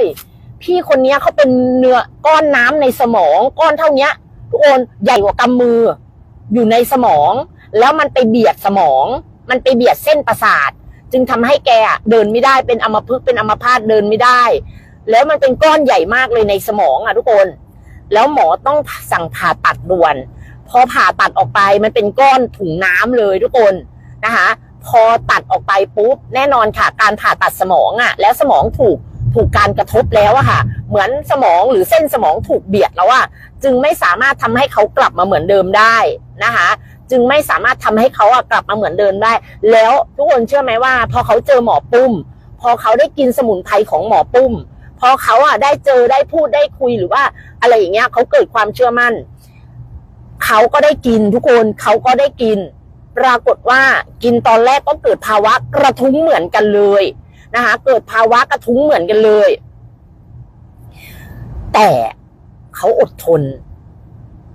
ยพี่คนนี้เขาเป็นเนื้อก้อนน้ำในสมอง ก้อนเท่าเนี้ยทุกคนใหญ่กว่ากำมือ อยู่ในสมอง แล้วมันไปเบียดสมอง มันไปเบียดเส้นประสาท จึงทำให้แกเดินไม่ได้เป็นอัมพฤกษ์เป็นอัมพาตเดินไม่ได้ แล้วมันเป็นก้อนใหญ่มากเลยในสมองอะทุกคน แล้วหมอต้องสั่งผ่าตัดด่วน พอผ่าตัดออกไปมันเป็นก้อนถุงน้ำเลยทุกคนนะคะพอตัดออกไปปุ๊บแน่นอนค่ะการผ่าตัดสมองอะ่ะ แล้วสมองถูก ถูกการกระทบแล้วอะค่ะ เหมือนสมองหรือเส้นสมองถูกเบียดแล้วอะจึงไม่สามารถทำให้เขากลับมาเหมือนเดิมได้นะคะ จึงไม่สามารถทำให้เขาอะกลับมาเหมือนเดิมได้ แล้วทุกคนเชื่อไหมว่า พอเขาเจอหมอปุ้ม พอเขาได้กินสมุนไพรของหมอปุ้ม พอเขาอะได้เจอได้พูดได้คุยหรือว่าอะไรอย่างเงี้ยเขาเกิดความเชื่อมั่น เขาก็ได้กินทุกคนเขาก็ได้กิน ปรากฏว่ากินตอนแรกก็เกิดภาวะกระทุ้งเหมือนกันเลย นะคะ เกิดภาวะกระทุ้งเหมือนกันเลย แต่เขาอดทน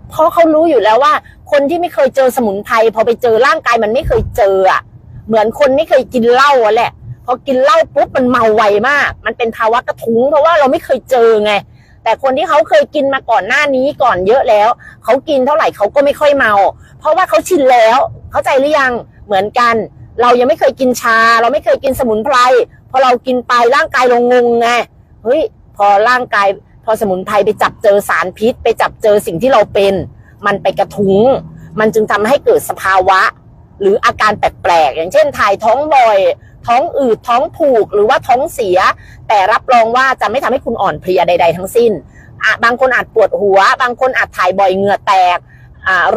เพราะเขารู้อยู่แล้วว่า คนที่ไม่เคยเจอสมุนไพรพอไปเจอร่างกายมันไม่เคยเจออะ เหมือนคนไม่เคยกินเหล้าอะแหละพอกินเหล้าปุ๊บมันเมาไวมาก มันเป็นภาวะกระทุ้งเพราะว่าเราไม่เคยเจอไง แต่คนที่เขาเคยกินมาก่อนหน้านี้ก่อนเยอะแล้ว เขากินเท่าไหร่เขาก็ไม่ค่อยเมา เพราะว่าเขาชินแล้ว เข้าใจหรือยัง เหมือนกัน เรายังไม่เคยกินชา เราไม่เคยกินสมุนไพร อเรากินไปร่างกายเรางงไงเฮ้ยพอร่างกายพอสมุนไพรไปจับเจอสารพิษ ไปจับเจอสิ่งที่เราเป็น มันไปกระทุ้ง มันจึงทำให้เกิดสภาวะ หรืออาการแปลกๆอย่างเช่นถ่ายท้องบ่อย ท้องอืดท้องผูกหรือว่าท้องเสีย แต่รับรองว่าจะไม่ทำให้คุณอ่อนเพลียใด ๆ ทั้งสิ้นบางคนอาจปวดหัว บางคนอาจถ่ายบ่อยเหงื่อแตก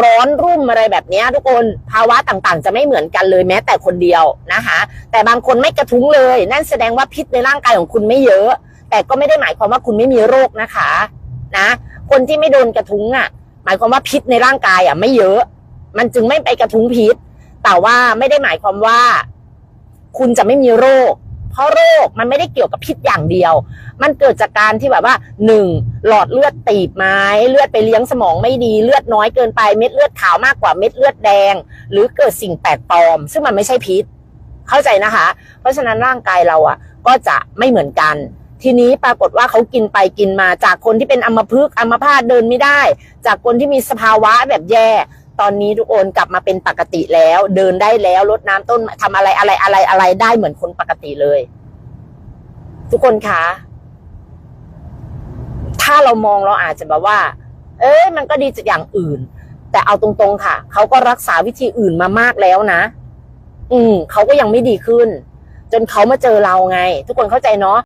ร้อนรุ่มอะไรแบบนี้ทุกคนภาวะต่างๆ จะไม่เหมือนกันเลยแม้แต่คนเดียวนะคะ แต่บางคนไม่กระทุ้งเลย นั่นแสดงว่าพิษในร่างกายของคุณไม่เยอะ แต่ก็ไม่ได้หมายความว่าคุณไม่มีโรคนะคะนะ คนที่ไม่โดนกระทุ้งอะ หมายความว่าพิษในร่างกายอะไม่เยอะ มันจึงไม่ไปกระทุ้งพิษ แต่ว่าไม่ได้หมายความว่า คุณจะไม่มีโรค เพราะโรคมันไม่ได้เกี่ยวกับพิษอย่างเดียว มันเกิดจากการที่แบบว่าหนึ่งหลอดเลือดตีบไม้เลือดไปเลี้ยงสมองไม่ดีเลือดน้อยเกินไปเม็ดเลือดขาวมากกว่าเม็ดเลือดแดง หรือเกิดสิ่งแปลกปลอม ซึ่งมันไม่ใช่พิษ เข้าใจนะคะ เพราะฉะนั้นร่างกายเราอะ ก็จะไม่เหมือนกันทีนี้ปรากฏว่าเขากินไปกินมาจากคนที่เป็นอัมพฤกษ์อัมพาตเดินไม่ได้ จากคนที่มีสภาวะแบบแย่ ตอนนี้ทุกคนกลับมาเป็นปกติแล้ว เดินได้แล้วลดน้ำต้นทำอะไรอะไรอะไรอะไรได้เหมือนคนปกติเลย ทุกคนคะถ้าเรามองเราอาจจะแบบว่า เอ้ยมันก็ดีจากอย่างอื่น แต่เอาตรงๆค่ะเขาก็รักษาวิธีอื่นมามากแล้วนะ อืมเขาก็ยังไม่ดีขึ้น จนเขามาเจอเราไง ทุกคนเข้าใจเนาะ